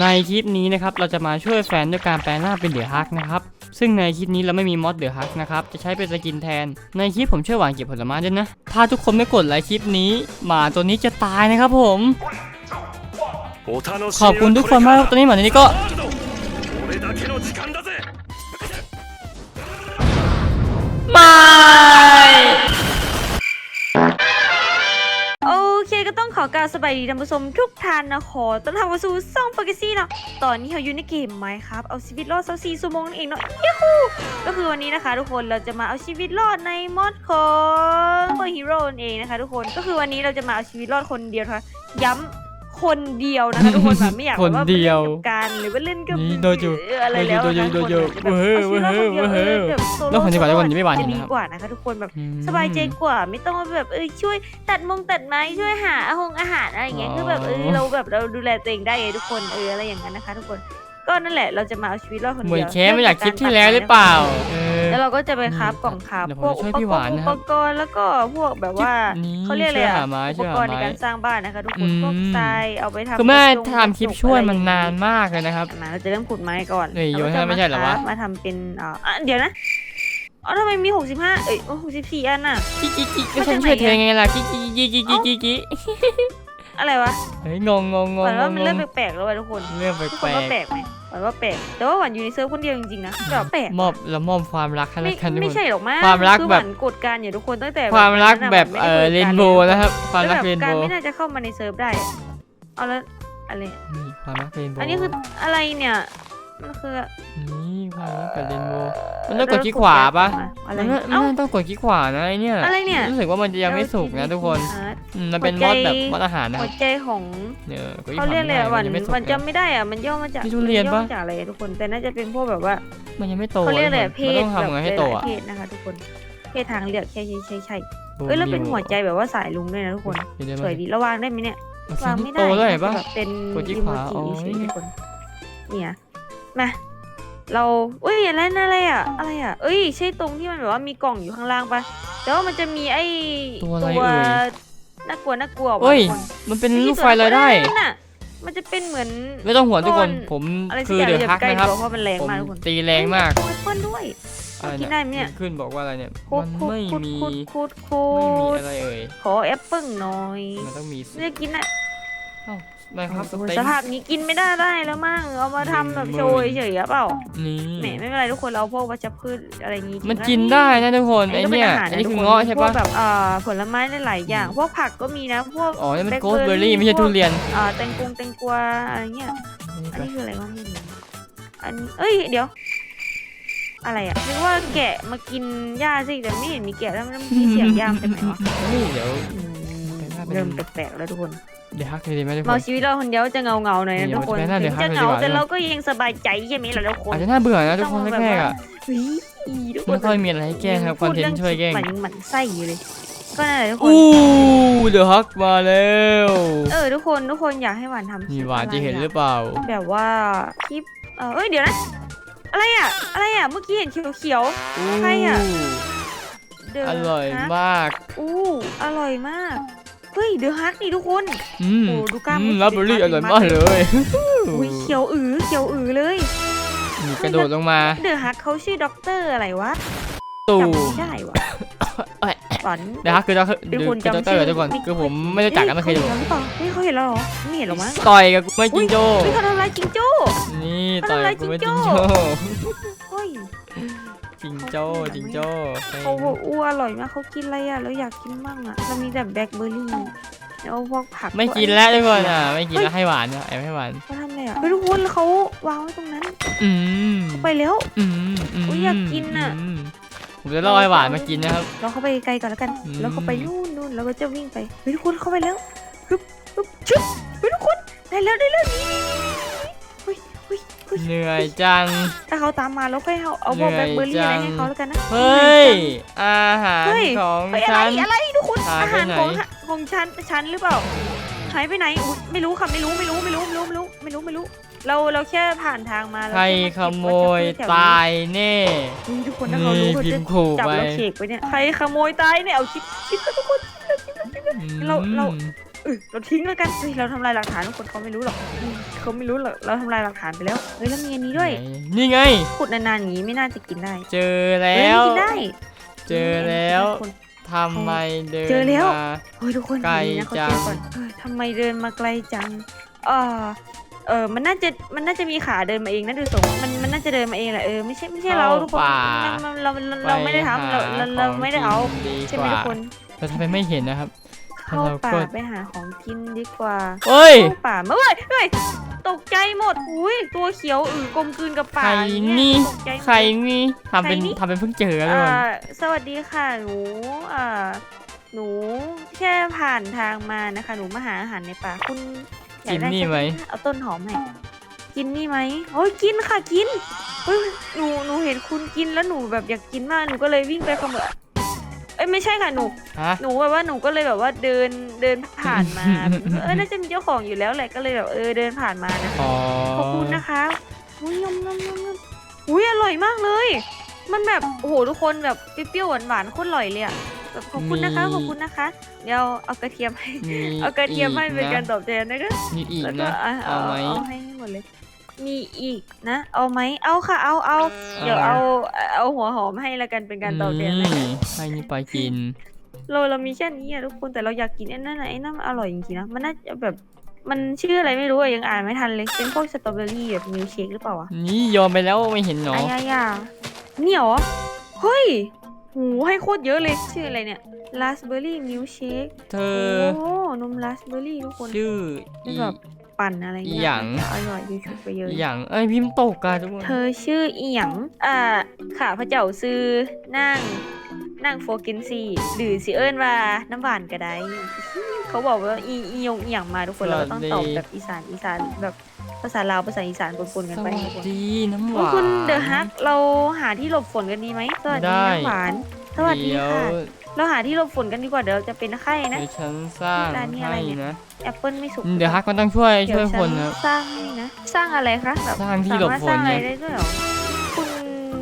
ในคลิปนี้นะครับเราจะมาช่วยแฟนด้วยการแปลงร่างเป็นเดือฮักนะครับซึ่งในคลิปนี้เราไม่มีมอสเดือฮักนะครับจะใช้เป็นสกินแทน ในคลิปผมช่วยหวานเก็บผลไม้ด้วยนะ ถ้าทุกคนไม่กดไลค์คลิปนี้หมาตัวนี้จะตายนะครับผม ขอบคุณทุกคนมากตอนนี้หมาตัวนี้ก็มา ก็ต้องขอกรารสบายดีท่านผู้ชมทุกท่านนะขอต้อนรับเข้าสู่ซ่องปเกซี่เนาะตอนนี้เราอยู่ในเกมไหมครับเอาชีวิตรอดสักสี่ชั่วโมงนั่นเองเนาะยูฮูก็คือวันนี้นะคะ ทุกคนเราจะมาเอาชีวิตรอดในมอดของเบอร์ฮีโร่นั่นเองนะคะ ทุกคนก็คือวันนี้เราจะมาเอาชีวิตรอดคนเดียวค่ะย้ำ คนเดียวนะคะทุกคนแบบไม่อยากแบบว่าไปเล่นกับการหรือว่าเล่นกับนี่โดจูเอออะไรแล้วโดจูนะคะโดจูทุกคนเว้ยเอาชีวิตรอดคนเดียวเว้ยเออแบบโซโล่แล้วคนดีกว่าแล้วคนนี้ไม่หวานจะนะดีครับกว่านะคะทุกคนแบบอืม สบายใจกว่าไม่ต้องมาแบบเออช่วยตัดมงตัดไม้ช่วยหาอาหงอาหารอะไรอย่างเงี้ยอ๋อคือแบบเออเราแบบเราดูแลตัวเองได้ไงทุกคนเอออะไรอย่างนั้นนะคะ ทุกคน ก็นั่นแหละเราจะมาเอาชีวิตรอดคนเหเดียวมือนแค่ไม่อยากคลิปที่แล้วหรือเปล่าเออ แล้วเราก็จะไปคราฟกล่องคราฟเดี๋ยวพวกผมจะช่วยอุปพี่กหรวานณ์อุนะคปรับกรณ์แล้วก็พวกแบบว่านี่เขาเรียกอะไรช่วยอะหาไม้อุช่ปวยกหารณ์ในไม้ การสร้างบ้านนะคะทุกคนอืมพวกทรายเอาไปทำคือแม่กระจงทำคลิปช่วยมันนานมากเลยนะครับมาเราจะเริ่มขุดไม้ก่อนเฮ้ยโยนให้แล้วก็ไม่ใช่เหรอวะ มาคาฟมาทำเป็นอ่าอะเดี๋ยวนะอ๋อทำไมมี 65 เอ้ย64 อันน่ะ กิ๊กกิ๊กกิ๊กก็มาฉัจากนช่วยไหนเธออะไงล่ะกิ๊กกิ๊กกิ๊กกิ๊กกิ๊กกิ๊กกิ๊กอะไรวะเฮ้ยงงงงงหวานงว่ามันงเริ่งมแปลกๆแล้วว่ะทุกคนเรื่องแปทุกคนลว่ากแปลกไหมห วานว่าแปลกแต่ว่าหวานอยู่ในเซิร์ฟคนเดียวจริงๆนะก็แปลกๆมอบแล้วมอบความรักให้ไม่แล้วกันทุกไม่คน ใช่หรอกมั้งความรักคือแบบหวานกดการอยู่ทุกคนตั้งแต่ความรักนั้นน่ะแบบหวานเอไม่อได้เรกดนกาโบว์นะครับ ความแล้วรักแบบเรนการโบว์ไม่น่าจะเข้ามาในเซิร์ฟได้อะเอาแล้วอะไร นี่ความรักเรนโบว์อันนี้คืออะไรเนี่ย มันคือ นี่ความรักกับเรนโบว์มันต้องกดคลิกขวาปะอะไรมันไม่เอ้า มันต้องกดคลิกขวานะไอเนี่ยอะไรเนี่ย รู้สึกว่ามันจะยังไม่สุกนะทุกคนอืมมันเป็นมอดแบบมอดอาหารนะคหัรัวบใจของเนี่ยกดคลิกเขาขวาเรียกอะไรไม่ได้อะหวานมันยังไม่สุกหวานนะ จำไม่ได้อะมันย่อมาจากนี่ทุเรียนปะ มัย่อมาจากอะไรอะทุกคน แต่น่าจะเป็นพวกแบบว่ามันยังไม่โตเขาเรียกอะไรทุอะกเพคนมันศต้องทำไงให้โตอะเพศนะคะ ทุกคนเพศทางเลือกใช่ใช่ใช่ใช่เอ้ยแล้วเป็นหัวใจแบบว่าสายลุงด้วยนะทุกคน เดี๋ยวเดี๋ยวสวยดีแล้ววางได้ไหมเนี่ยมันวางสีไม่โตได้ด้วยเห็นปะ แบบเป็นกดที่อีขโมวาจิอ๋อเฉยๆนี่ทุกคนเนี่ย มาเราอุ้ยอะไรนั่นอะไรอะอะไรอะเอ้ย ใช่ตรงที่มันแบบว่ามีกล่องอยู่ข้างล่างปะแต่ว่ามันจะมีไอ้ตัวอะไรเอ่ย น่ากลัวน่ากลัวว่ะเอ้ยทุกคนมันเป็นไอ้ลูกตัวไฟลอยได้ นั่นน่ะมันจะเป็นเหมือน ไม่ต้องห่วงทุกคน ก้อน ผมอะไรสัคืกออย่างเดือดอย่าฮักใกล้นะครับ ตัวเพราะมันแรงผมมากทุกคนตีแรงมากเฮ้ยแอปเปิ้ลด้วย อะไรกินได้ไหมเนี่ย ขึ้นบอกว่าอะไรเนี่ย คุมัดนคุดไม่คุดมีคุดคุดคุไม่มีดอะไรเอ่ย ขอแอปเปิ้ลหน่อยมันต้องมีสิไม่ได้กินอะเอ้า ไม่ครับสโอ้โหเต็กสภาพนี้กินไม่ได้ได้แล้วมั่งเอามาทำแบบโชว์เฉยๆหรือเปล่านี่แหมไม่เป็นไรทุกคนเราพวกวัชพืชอะไรอย่างงี้มันกินได้นะทุกคนไอก็เป็เนี่ยอาหารอันนี้ทุคืกอเงาะใช่พวปะกแบบอ่าผลไม้หลายๆอย่าง พวกผักก็มีนะพวกอ๋อนี่มัน blackberry โกสเบอร์รี่ไม่ใช่ทุเรียนอ่าแตงกงแตงกวาอะไรเงี้ยอันนี้คืออะไรวะไม่รู้อันนี้เอ้ยเดี๋ยวอะไรอะนึกว่าแกะมากินหญ้าสิแต่ไม่เห็นมีแกะแล้วมันมีเสียงหญ้าเป็นไหนวะนี่เดี๋ยวอืม เป็นหน้าเป็นเริ่มแปลกๆแล้วทุกคนเดี๋ยวฮักเลยดีไหมทุกคเมาน ชีวิตเราคนเดียวจะเงาเงาๆหน่อยนะเดี๋ยวทุกคนจะไปหน้าเดี๋ถึยวงจะหาเหงาไปดีกว่า แต่เราก็ยังสบายใจใช่ไหมล่ะทุกคนอาจจะน่าเบื่อนะทุกคนต้องแบบแรกๆว่าอะเฮ้ยทุกคไม่นค่อยมีอะไรให้แกล้งครับคอนเทนต์ช่วยแกล้งมันยังหมันไส้อยู่เลย ก็นั่นแหละทุกคนอู้เดี๋ยวฮักมาแล้วเออทุกคนทุกคนอยากให้หวานทำคลินี่ปหวานอไรจะเห็นอะหรือเปล่า แบบว่าคลิปเออเอ้ยเดี๋ยวนะอะไรอะอะไรอะเมื่อกี้เห็นเขียวๆใครอะเดอร่อยฮักมาก อู้อร่อยมาก เฮ้ยเดอะฮักนี่ทุกคน อืมโอ้ดูกล้ามอืมมันรับเบอร์รี่อสิร่อยมัดมากเลยอุ้ยเขียวอือเขียวอือเลย นี่กระโดดลงมาเดอะฮักเขาชื่อด็อกเตอร์อะไรวะตู่จำไม่ได้วะเอ้ยฝันเดี๋ยวฮักคือด็อกเดี๋ยวคุณคือด็อกจำเตอชื่ร์ทุกคนคือผมไม่รู้จักกันไม่เคยดูเฮ้เขาเห็นแล้วหรือเปล่าเฮ้ยเขาเห็นแล้วเหรอไม่เห็นหรอมั้งต่อยกับกูไม่จิงโจ้เฮ้ยเขาทำลายจิงโจ้ นี่ต่อยกับกูไม่จิงโจ้เฮ้ย จิงโจ้จิงโจ้เขาบอกอู้อร่อยมากเขากินอะไรอะเราอยากกินมั่งอะเรามีแต่แบล็คเบอร์รี่แล้วพวกผักไม่กินแล้วทุกคนอะไม่กินแล้วให้หวานนะแอบให้หวานเขาทำอะไรอะเฮ้ยทุกคนแล้วเขาวางไว้ตรงนั้น อืมเขาไปแล้ว อืมอืมอุ๊ยอยากกินน่ะมผมจะล่อให้หวานมากินนะครับเราเข้าไปไกลก่อนแล้วกันอืมแล้วเขาไปนู่นนู่นแล้วก็จะวิ่งไปเฮ้ยทุกคนเข้าไปแล้วปึ๊บปึ๊บชึบเฮ้ยทุกคนได้แล้วได้แล้วนี่นี่นี่นี่เฮ้ย เฮ้ยเฮ้ยเหนื่อยจัง ถ้าเขาตามมาแล้วค่อยเอาเอาพวกเหนื่แบอยล็คเบอร์รี่อะไรจังให้เขาแล้วกันนะเฮ้ย อาหารเฮ้ยของเฮ้ยอะไรฉัน อะไรทุกคนหายอาไปหารไหน ของของฉันฉันหรือเปล่าหายไปไหนอุ๊ยไม่รู้ค่ะไม่รู้ไม่รู้ไม่รู้ไม่รู้ไม่รู้ไม่รู้ไม่รู้ เราเราแค่ผ่านทางมาเราใครแค่าเก็บขโมยวัชพืชแถวนี้ตายแน่ นี่ทุกคนถ้าเขานี่รู้เขาพิจะมพ์ขู่จับไป เราเขกไปเนี่ยใครขโมยตายเนี่ยเอาชิปชิปไปทุกคนชิปเลยชิปเลยชิปเลยเราเรา อืม เออเราทิ้งแล้วกันเฮ้ยเราทำลายหลักฐานทุกคนเขาไม่รู้หรอกอืมเขาไม่รู้หรอกเราทำลายหลักฐานไปแล้วเฮ้ยแล้วมีอันนี้ด้วยไหนนี่ไง ขุดนานๆอย่างนี้ไม่น่าจะกินได้เจอเฮ้แล้ยวกินได้เจอแล้ว ทุกคน ทำไมเดินเจอแล้ว มา เฮ้ยทุกคนไกลดีนะเขาจัเจงอก่อนเฮ้ยทำไมเดินมาไกลจังเออเออมันน่าจะมันน่าจะมีขาเดินมาเองนะดูทรงมันมันน่าจะเดินมาเองแหละเออไม่ใช่ไม่ใช่เราทุกคนป่าเราเราเราเราไม่ได้ทำเราเราเราไม่ได้เอาดีใช่กไหมว่าทุกคนเราทำไมไม่เห็นนะครับ เข้าเราป่าก็ไปหาของกินดีกว่าเอ้ยเข้าป่ามาเฮ้ยเฮ้ยตกใจหมดอุ้ยตัวเขียวอือกลมกลืนกับใคป่ารอย่างเงี้ยนี่ตกใจหมด ใครนี่ทำเป็นใครนี่ ทำเป็นเพิ่งเจอแล้วอ่าทุกคนสวัสดีค่ะหนูอ่าหนูแค่ผ่านทางมานะคะ หนูมาหาอาหารในป่าคุณอยากได้กินนี่ไหมสักเอาต้นหอมให้กินนี่ไหมโอ้ยกินค่ะกินเฮ้ยหนูหนูเห็นคุณกินแล้วหนูแบบอยากกินมากหนูก็เลยวิ่งไปขโมย เอ้ยไม่ใช่ค่ะหนู ฮะ หนูแบบว่าหนูก็เลยแบบว่าเดินเดินผ่านมา เออน่าจะมีเจ้าของอยู่แล้วแหละก็เลยแบบเออเดินผ่านมานะอ๋อขอบคุณนะคะอุ้ยยำยำยำยำอุ้ยอร่อยมากเลย มันแบบโอ้โหทุกคนแบบเปรี้ยวๆหวานๆโคตรอร่อยเลยอะแบบขอบคุณนะคะขอบคุณนะคะ เดี๋ยวเอากระเทียมให้มีเอากระเทียมให้เป็นอีการนะตอบแทนนะคะมีอีกแล้วก็นะอะเอาไหมเอาให้หมดเลย มีอีกนะ เอาไหมเอาค่ะ เอาเอาเดี๋ยวเอาเอาเอาหัวหอมให้ละกันเป็นการตอบแทนนะนี่ให้นี่ไปกิน เราเรามีแค่นี้อะทุกคนแต่เราอยากกินไอ้นั่นอะไอ้นั่นมันอร่อยจริงๆนะมันน่าจะแบบมันชื่ออะไรไม่รู้อะยังอ่านไม่ทันเลยเป็นพวกสตรอเบอรี่แบบมิลค์เชคหรือเปล่าวะนี่ยอมไปแล้วไม่เห็นเหรออายายาเนี่ยเหรอเฮ้ยหูให้โคตรเยอะเลยชื่ออะไรเนี่ยราสเบอร์รี่มิลค์เชคเธโอ้อนมราสเบอร์รี่ทุกคนชื่อเป็นอีแบบ ปั่นอะไรอีเงี้หยังอร่อยดูชุดไปเยอะอีหยังเอ้ยพิมพ์ตกอะทุกคนเธอชื่ออีหยังอ่าข้าพระเจ้าซื้อนั่งนั่งโฟกินซีหรือสิเอิ้นว่าน้ำหวานก็ได้เขาบอกว่าอีอียงอีหยังมาทุกคนเราก็ต้องตอบแบบอีสานอีสานแบบภาษาลาวภาษาอีสานปนๆกันสไปวัทุกสคน ดีน้ำหโอ้วายนคุณเดอะฮักเราหาที่หลบฝนกันดีไหมสวัสดีได้ น้ำหวาน สวัสดีเดี๋ยวค่ะ เราหาที่หลบฝนกันดีกว่าเดี๋ยวเราจะเป็นไข้นะ เดี๋ยวฉันสร้างร้านนี้อะไรให้เนี่ย นะแอปเปิลไม่สุกเดี๋ยวฮักมันต้องช่วยเดี๋ช่วยฉัคนนะ สร้างให้นะ สร้างอะไรคะแบบสร้างที่หลบสามารถฝนสร้างอะไรไงได้ด้วยเหรอ คุณ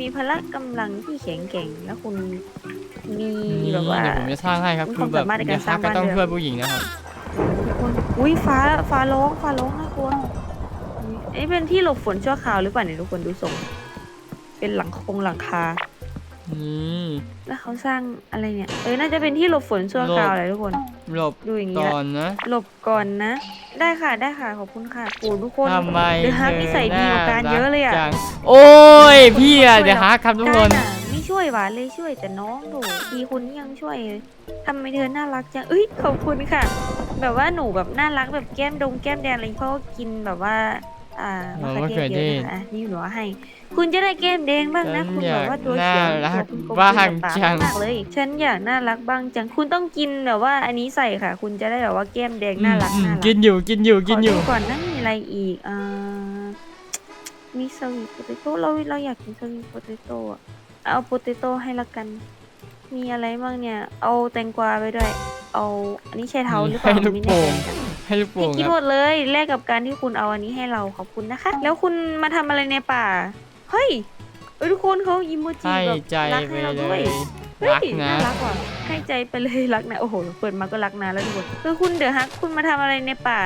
มีพละกำลังที่แข็งแกร่งแล้วคุณมีนี่แบบว่า เดี๋ยวผมจะสร้างให้ครับมีคือแบบความสามารถในเดี๋กายรวสร้าฮังกก็ต้องบ้านช่วยผู้หญิงนะครับคนอุ้ยฟ้าฟ้าร้องฟ้าร้องน่ากลัวเอ้ยเป็นที่หลบฝนชั่วคราวหรือเปล่าเนี่ยทุกคนดูทรงเป็นหลังคงหลังคา นี่แล้วเขาสร้างอะไรเนี่ย เออน่าจะเป็นที่หลบฝนชั่วคราวเลยทุกคน หลบดูอย่างนี้ก่ละอนนะ หลบก่อนนะ ได้ค่ะได้ค่ะขอบคุณค่ะโอ้ทุกคนทำไมเดอะฮักนิสัยดีกว่าการเยอะเลยอะจังโอ้ยพี่อะเดี๋ยวฮักครับทุกคนการอะไม่ช่วยหวานเลยช่วยแต่น้องโถทีคุณยังช่วยเลยทำไมเธอน่ารักจังเอ้ยขอบคุณค่ะ แบบว่าหนูแบบน่ารักแบบแก้มดงแก้มแดงอะไรเพราะว่ากินแบบว่า อ่ามะเขือเทศเยอะนะคะอะนี่หนูเอาให้ คุณจะได้แก้มแดงบ้างนะฉันคุณอยาแบบกว่าตัวเขียวน่ารักตัวคุณกลมบ้างๆกับปกจังมากเลย ฉันอยากน่ารักบ้างจัง คุณต้องกินแบบว่าอันนี้ใส่ค่ะ คุณจะได้แบบว่าแก้มแดงน่ารักอืมน่ารัก กินอยู่กินอยู่กินอยู่ขดูก่อนนะมีอะไรอีกอ่ามีสวีทโปเตโต้เราเราอยากกินสวีทโปเตโต้อะเอาโปเตโต้ให้ละกัน มีอะไรบ้างเนี่ย เอาแตงกวาไปด้วย เอาอันนี้ใช่เท้าหรือเปล่าให้ลูกไม่โป่แน่งใจ ให้ลูกโป่พี่งคิดคหมรับดเลยแลกกับการที่คุณเอาอันนี้ให้เราขอบคุณนะคะ แล้วคุณมาทำอะไรในป่า เฮ้ยเอ้ยทุกคนเขาอิโมจิให้แบบใจรักไปให้เราเลด้วยย เฮ้ยรักนะ น่ารักว่ะให้ใจไปเลยรักนะ โอ้โห เปิดมาก็รักนะแล้วทุกคนคือคุณเดอะฮักคุณมาทำอะไรในป่า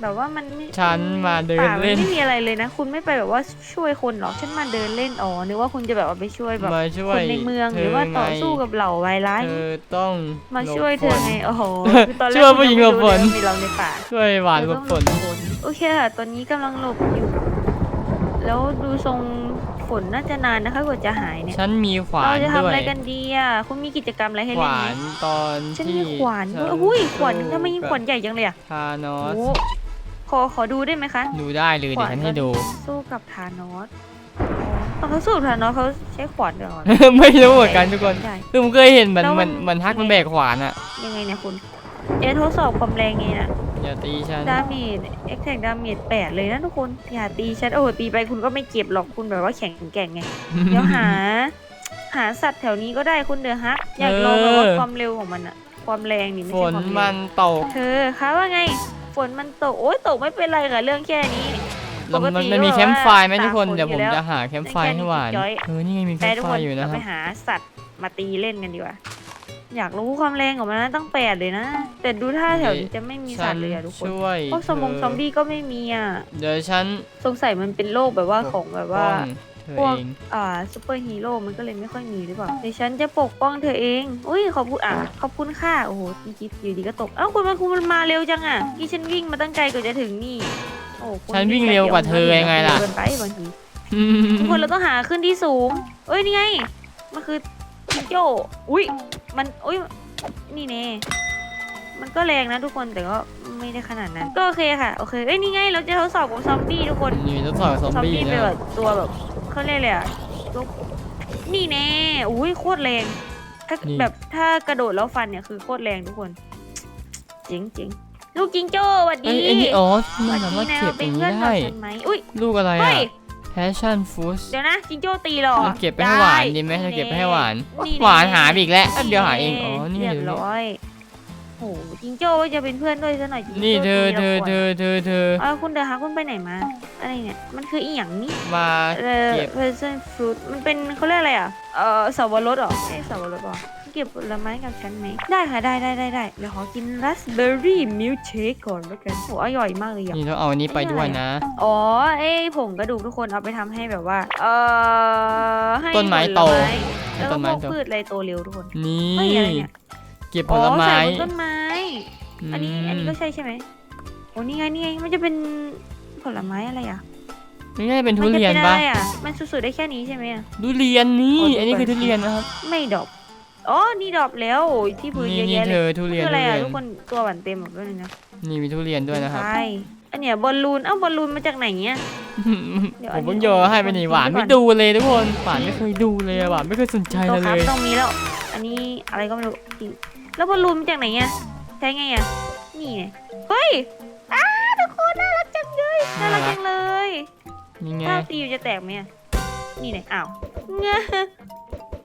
แบบว่ามันไม่ฉันมาเดินป่ามันเล่น ไม่มีอะไรเลยนะ คุณไม่ไปแบบว่าช่วยคนหรอกฉันมาเดินเล่นอ๋อนึกว่าคุณจะแบบว่าไปช่วยแบบมาช่วคยนในเมืองหรือว่าต่อสู้กับเหล่าวายร้าย เธอต้องมาช่วยเธอไงโอ้โหคือตอนแรกช่วยผู้หญิงคุณหลบฝนยังไม่รู้เลยว่ามีเราในป่า ช่วยหวานหลบฝน โอเคค่ะ ตอนนี้กำลังหลบอยู่ แล้วดูทรง ฝนน่าจะนานนะคะกว่าจะหายเนี่ยฉันมีขวาเรานจะทำด้วอะไรยกันดีอะคุณมีกิจกรรมอะไรให้ขเล่นวาไหมนตอนฉันที่มีขวานด้วยฉัอุ้ยขวานสู้ทำไมยิงขวานใหญ่จังเลยอะทานอโอ้สขอขอดูได้ไหมคะ ดูได้เลยเดี๋ยวฉันให้ดู สู้กับธานอสตอนเขาสู้กับธานอสเขาใช้ขวานเดียวกันไม่รู้เหมือนกันทุกคนใช่คือผมเคยเห็นเหมือนแล้วเหมัมันนเหมันฮักมันแบกขวานอะยังไงเนี่ยคุณเอะทดสอบความแรงไงนะ อย่าตีฉัน ดาเมจเอ็กแทกดาเมจแปดเลยนะทุกคนอย่าตีฉันโอ้โหตีไปคุณก็ไม่เก็บหรอกคุณแบบว่าแข็งแกร่งไง เดี๋ยวหา หาสัตว์แถวนี้ก็ได้คุณเดือฮักอยากลองแบบว่าความเร็วของมันอะความแรงนี่ไม่ฝใช่นความเร็วมันตกเธอคะว่าไงฝนมันตกโอ๊ยตกไม่เป็นไรค่ะเรื่องแค่นี้ปกมันติมันมีก็แบบแคมป์ไฟร์ไหมว่าทุกคนตากฝนเดี๋ยวผมอยู่แล้วจะหาแคมป์ไฟร์ให้หวานแค่นี้จิ๊บจ้อย เออนี่ไงมีแคแต่มป์ทุกไฟคนร์อยู่นะเราคไปรับหาสัตว์มาตีเล่นกันดีกว่า อยากรู้ความแรงของมันนะตั้งแปดเลยนะ แต่ดูท่าแถวนี้จะไม่มีสัตว์เลยอะทุกคนช่วยพวกสมองเธซอมบี้ก็ไม่มีอะเดี๋ยวฉันสงสัยมันเป็นโรคแบบว่าของแบบว่าป้องเธอพวกเองอ่าซูเปอร์ฮีโร่ มันก็เลยไม่ค่อยมีหรือเปล่าเดี๋ยวฉันจะปกป้องเธอเอง อุ้ยขอบคุณอะ ขอบคุณค่ะ โอ้โหเมื่อกี้อยู่ดีก็ตก เอ้าคุณมันคุณมันมาเร็วจังอะที่ฉันวิ่งมาตั้งไกลกว่าจะถึงนี่ โอ้คุณฉันวิ่งเร็วกว่าเธอยังไงล่ะเกินไปบางทีทุกคนเราต้องหาขึ้นที่สูงเอ้ยนี่ไง มันคือจิงโจ้ อุ้ย มันอุ้ยนี่เน่มันก็แรงนะทุกคนแต่ก็ไม่ได้ขนาดนั้น ก็โอเคค่ะโอเคเอ้ยนี่ไงเราจะทดสอบกับซอมบี้ทุกคนนี่ทดสอบกับซอมซอมบี้บี้เป็นนะแบบตัวแบบเขาเรียกอะไรอะตัวนี่แน่อุ้ยโคตรแรงถ้าแบบถ้ากระโดดแล้วฟันเนี่ยคือโคตรแรงทุกคนเจ๋งเจ๋งลูกจิงโจ้สวัสเอ้ดียไอ้นี่อ๋อสมัวันสสาดีมารถนะเก็บเราอเป็นย่างเพื่นี้อนกับได้ ฉันไหมอุ้ยลูกอะไรเฮ้อะย passion fruit เดี๋ยวนะจิงโจ้ตีเหรอเราเก็บไปให้หวานดีไหมเราเก็บไปให้หวานหวานหาอีกแล้วแป๊บเดียวหาเองอ๋อนี่เรียบดูดิร้อยโอ้โหจิงโจ้ว่าจะเป็นเพื่อนด้วยซะหน่อยจิงโจ้นี่เธอตีเธอราก่นเธอเธอเธอเอาคุณเดอะฮาคุณไปไหนมาอะไรเนี่ยมันคืออีหยังนี่มาเออเก็บ person fruit มันเป็นเขาเรียกอะไรอะเออสับปะรดเหรอเอ้ยสับปะรดเหรอ เก็บผลไม้กับฉันไหม ได้ค่ะ ได้ได้ได้ได้เดี๋ยวขอกิน raspberry milkshake ก่อนแล้วกันโหอร่อยมากเลยอะ นี่ต้องเอาอันนี้ไปด้วยนะ อ๋อเอ้ยผงกระดูกทุกคนเอาไปทำให้แบบว่า เออให้ต้นไม้โตผลแล้วต้ก็นพไม้วกโต พืชอะไรโตเร็วทุกคน นี่เฮ้ยอะไรเนี่ย เก็บผอ๋อลไม้ใส่บนต้นไม้ อันนี้มอันนี้ก็ใช่ใช่ไหมโอ้นี่ไงนี่ไงมันจะเป็นผลไม้อะไรอะนี่น่าจะเป็นทุมัจะเรียนเป็นปะอะไรอะมันสุดๆได้แค่นี้ใช่ไหมอะทุเรียนนี่ขอดูอันนี้คือก่อนทุเรียนนะครับ ไม่ดรอป อ๋อ นี่ดรอปแล้วโอ้ยที่พื้นนี่เยอะนี่แยะเธเลยอทุเรีคืยนออะไรทุอะเรียนทุกคนตัวหวานเต็มแบบนี้นะนี่มีทุเรียนด้วยนะครับ ใช่อันเนี้ยบอลลูนเอ้าบอลลูนมาจากไหนเนี่ย เดี๋ยวผอันมนี้เพิ่งโยนให้ไปนี่หวานก่อนไม่ดูเลยทุกคนหวานไม่เคยดูเลยอะหวานไม่เคยสนใจตัวเราคเลรับย ต้องมีแล้ว อันนี้อะไรก็ไม่รู้จริงแล้วบอลลูนมาจากไหนเนี่ยใช้ไงอะนี่ไงเฮ้ยอ้าทุกคนน่ารักจังเลยน่ารักจังเลยนี่ไงถ้าตีอยู่จะแตกไหมอะนี่ไหนอ้าวเงะ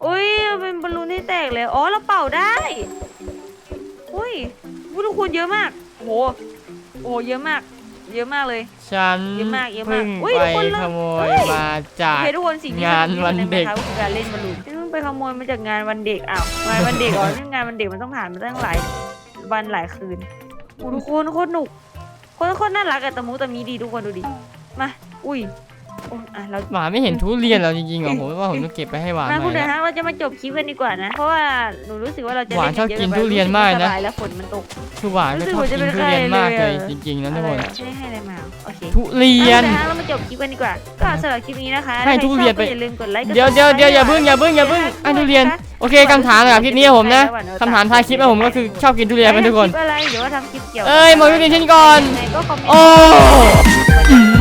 อุ้ยมันเป็นบอลลูนที่แตกเลย อ๋อ เราเป่าได้ อุ้ยวุ้ทุกคนเยอะมากโอ้โหโอ้โหเยอะมาก เยอะมากเลย ฉันเยอะมากเยอะมากเพิ่งอุ๊ยไปทุกคนเลิกขโมเฮ้ยย มาจาโอกเคทุกคนสิ่งที่งานวันเด็ก ทำคือการเล่นบอลลูนฉันเพิ่งไปขโมยมาจากงานวันเด็กอ้าวงานวันเด็กเหรอนี่งานวันเด็กมันต้องผ่านมาตั้งหลายวันหลายคืนโอ้ทุกคนโคตรหนุกโคตรโคตรน่ารักอะตะมูตะมีดีทุกคนดูดิมาอุ้ย โอ้อะเราหวานไม่เห็นทุเรียนเราจริงๆเหรอผมว่าผมต้องเก็บไปให้หวานมาหน่คุอณยเดินนะทางเราจะมาจบคลิปกันดีกว่านะ เพราะว่าหนูรู้สึกว่าเราจะหวานชอบเล่กินเยะทุเรียนมากนะ สบายแล้วฝนมันตก คือหวานก็ชอบกินรู้สึทุกว่าจะเป็นเรียนมากเลยใครเลยอะจริงๆนะทุกอะไรคนอะไม่ได้ให้อะไรมาโอเคทุเรียนเอาละฮะเรามาจบคลิปกันดีกว่า ก็สำหรับคลิปนี้นะคะให้ถ้าใคทุเรียนไปชอบก็อย่าลืมกดไลค์ก เดี๋ยวเดี๋ยวเดี๋ยวอย่าเพิ่งอย่าเพิ่งอย่าเพิ่งให้ทุเรียนโอเคคำถามสำหรับคลิปนี้ผมนะคำถามท้ายคลิปนะผมก็คือชอบกินทุเรียนไหมทุกคนทำลิปอะไรหรือว่าทำคลิปเกี่ยวกับเอ้ยหมดทุเรียนฉันก่อน ยังไงก็คอมเมนต์ โอ้ไว้